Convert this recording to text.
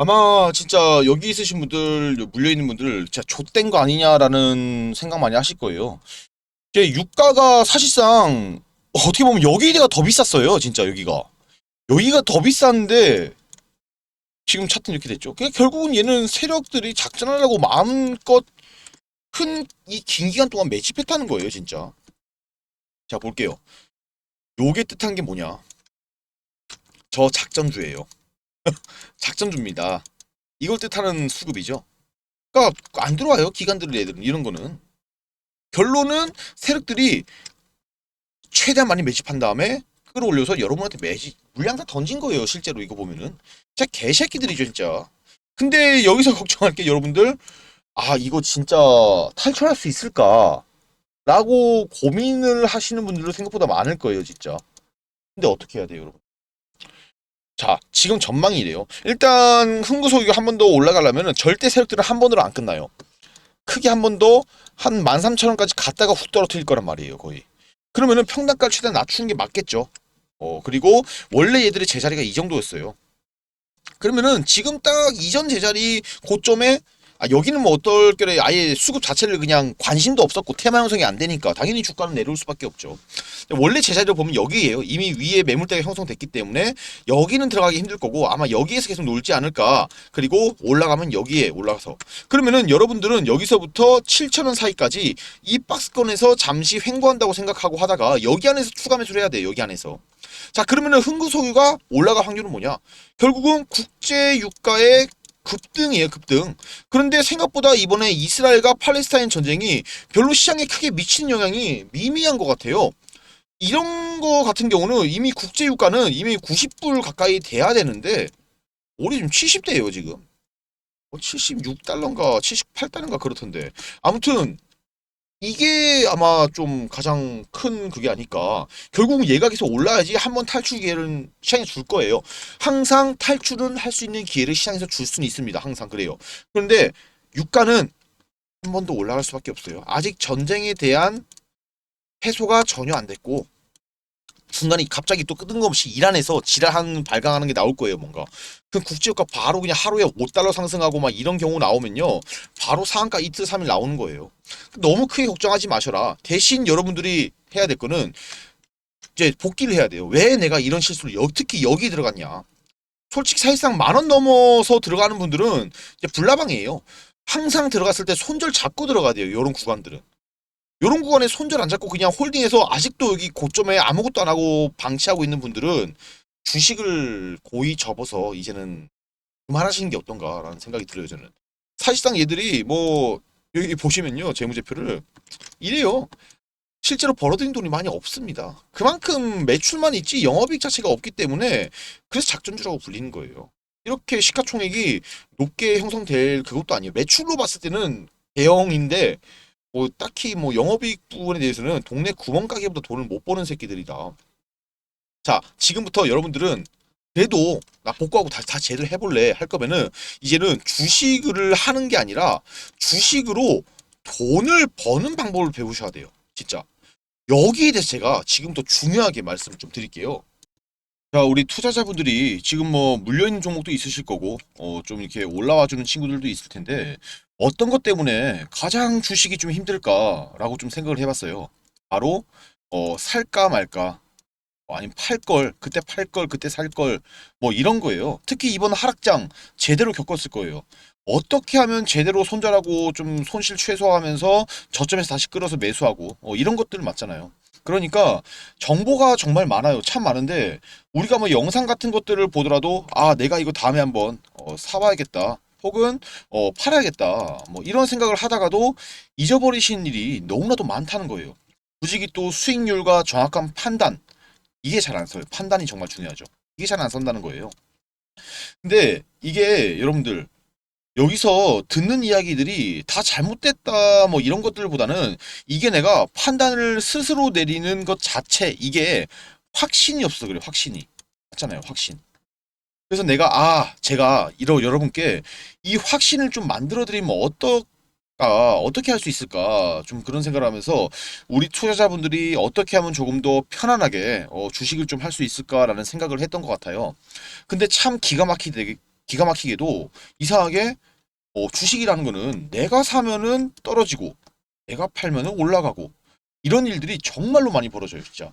아마 진짜 여기 있으신 분들 물려 있는 분들 진짜 좆된 거 아니냐라는 생각 많이 하실 거예요. 이게 유가가 사실상 어떻게 보면 여기가 더 비쌌어요. 진짜 여기가 여기가 더 비싼데 지금 차트는 이렇게 됐죠. 그러니까 결국은 얘는 세력들이 작전하려고 마음껏 큰 이 긴 기간 동안 매집했다는 거예요. 진짜. 자 볼게요. 요게 뜻한 게 뭐냐? 저 작전주예요. 작전주입니다. 이걸 뜻하는 수급이죠. 그러니까 안 들어와요. 기관들 애들은 이런 거는. 결론은 세력들이 최대한 많이 매집한 다음에 끌어올려서 여러분한테 매집 물량 다 던진 거예요. 실제로 이거 보면은 진짜 개새끼들이죠 진짜. 근데 여기서 걱정할 게 여러분들 아 이거 진짜 탈출할 수 있을까? 라고 고민을 하시는 분들도 생각보다 많을 거예요 진짜. 근데 어떻게 해야 돼요 여러분? 자, 지금 전망이 이래요. 일단 흥구소유가 한 번 더 올라가려면 절대 세력들은 한 번으로 안 끝나요. 크게 한 번 더 한 13,000원까지 갔다가 훅 떨어뜨릴 거란 말이에요, 거의. 그러면은 평단가를 최대한 낮추는 게 맞겠죠. 어, 그리고 원래 얘들의 제자리가 이 정도였어요. 그러면은 지금 딱 이전 제자리 고점에 아, 여기는 뭐 어떨 결에 아예 수급 자체를 그냥 관심도 없었고 테마 형성이 안 되니까 당연히 주가는 내려올 수밖에 없죠. 원래 제자리를 보면 여기에요. 이미 위에 매물대가 형성됐기 때문에 여기는 들어가기 힘들 거고 아마 여기에서 계속 놀지 않을까. 그리고 올라가면 여기에 올라가서 그러면은 여러분들은 여기서부터 7,000원 사이까지 이 박스권에서 잠시 횡보한다고 생각하고 하다가 여기 안에서 추가 매수를 해야 돼요. 여기 안에서. 자 그러면은 흥구 소유가 올라갈 확률은 뭐냐? 결국은 국제 유가의 급등이에요, 급등. 그런데 생각보다 이번에 이스라엘과 팔레스타인 전쟁이 별로 시장에 크게 미치는 영향이 미미한 것 같아요. 이런 거 같은 경우는 이미 국제 유가는 이미 90불 가까이 돼야 되는데 올해 지금 70대예요, 지금. 76달러인가 78달러인가 그렇던데. 아무튼 이게 아마 좀 가장 큰 그게 아닐까. 결국은 얘가 계속 올라야지 한 번 탈출 기회를 시장에 줄 거예요. 항상 탈출은 할 수 있는 기회를 시장에서 줄 수는 있습니다. 항상 그래요. 그런데 유가는 한 번 더 올라갈 수밖에 없어요. 아직 전쟁에 대한 해소가 전혀 안 됐고 중간에 갑자기 또 뜬금없이 이란에서 지랄한 발광하는 게 나올 거예요, 뭔가. 그 국제유가 바로 그냥 하루에 5달러 상승하고 막 이런 경우 나오면요. 바로 상한가 이틀, 3일 나오는 거예요. 너무 크게 걱정하지 마셔라. 대신 여러분들이 해야 될 거는 이제 복귀를 해야 돼요. 왜 내가 이런 실수를 여, 특히 여기 들어갔냐. 솔직히 사실상 만 원 넘어서 들어가는 분들은 이제 불나방이에요. 항상 들어갔을 때 손절 잡고 들어가야 돼요. 이런 구간들은. 이런 구간에 손절 안 잡고 그냥 홀딩해서 아직도 여기 고점에 아무것도 안 하고 방치하고 있는 분들은 주식을 고이 접어서 이제는 그만하시는 게 어떤가라는 생각이 들어요 저는. 사실상 얘들이 뭐 여기 보시면요 재무제표를 이래요. 실제로 벌어들인 돈이 많이 없습니다. 그만큼 매출만 있지 영업이익 자체가 없기 때문에 그래서 작전주라고 불리는 거예요. 이렇게 시가총액이 높게 형성될 그것도 아니에요. 매출로 봤을 때는 대형인데 뭐 딱히 뭐 영업이익 부분에 대해서는 동네 구멍가게보다 돈을 못 버는 새끼들이다. 자, 지금부터 여러분들은 그래도 나 복구하고 다시 다 제대로 해볼래 할 거면은 이제는 주식을 하는 게 아니라 주식으로 돈을 버는 방법을 배우셔야 돼요. 진짜. 여기에 대해서 제가 지금부터 중요하게 말씀을 좀 드릴게요. 자, 우리 투자자분들이 지금 뭐 물려있는 종목도 있으실 거고, 어, 좀 이렇게 올라와 주는 친구들도 있을 텐데, 어떤 것 때문에 가장 주식이 좀 힘들까라고 좀 생각을 해봤어요. 바로, 어, 살까 말까, 어, 아니면 팔 걸, 그때 팔 걸, 그때 살 걸, 뭐 이런 거예요. 특히 이번 하락장 제대로 겪었을 거예요. 어떻게 하면 제대로 손절하고 좀 손실 최소화하면서 저점에서 다시 끌어서 매수하고, 어, 이런 것들 맞잖아요. 그러니까 정보가 정말 많아요. 참 많은데 우리가 뭐 영상 같은 것들을 보더라도 아 내가 이거 다음에 한번 어, 사와야겠다. 혹은 어, 팔아야겠다. 뭐 이런 생각을 하다가도 잊어버리신 일이 너무나도 많다는 거예요. 굳이 또 수익률과 정확한 판단 이게 잘 안 써요. 판단이 정말 중요하죠. 이게 잘안 선다는 거예요. 근데 이게 여러분들 여기서 듣는 이야기들이 다 잘못됐다 뭐 이런 것들보다는 이게 내가 판단을 스스로 내리는 것 자체 이게 확신이 없어 그래 확신이 맞잖아요 확신 그래서 내가 아 제가 이러 여러분께 이 확신을 좀 만들어 드리면 어떨까 어떻게 할 수 있을까 좀 그런 생각을 하면서 우리 투자자분들이 어떻게 하면 조금 더 편안하게 어, 주식을 좀 할 수 있을까라는 생각을 했던 것 같아요 근데 참 기가 막히게 기가 막히게도 이상하게 어, 주식이라는 거는 내가 사면은 떨어지고 내가 팔면은 올라가고 이런 일들이 정말로 많이 벌어져요, 진짜.